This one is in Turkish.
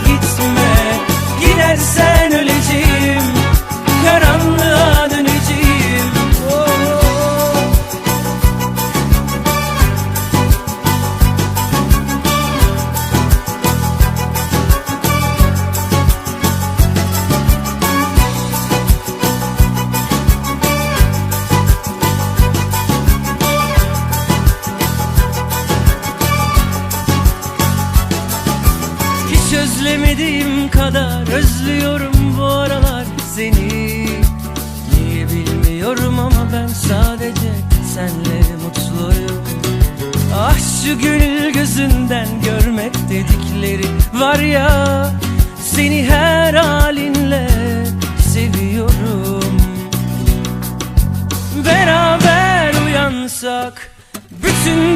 gitme Hiç özlemediğim kadar özlüyorum bu aralar seni. Niye bilmiyorum ama ben sadece senle mutluyum. Ah şu gönül gözünden görmek dedikleri var ya Seni her halinle seviyorum. Beraber uyansak bütün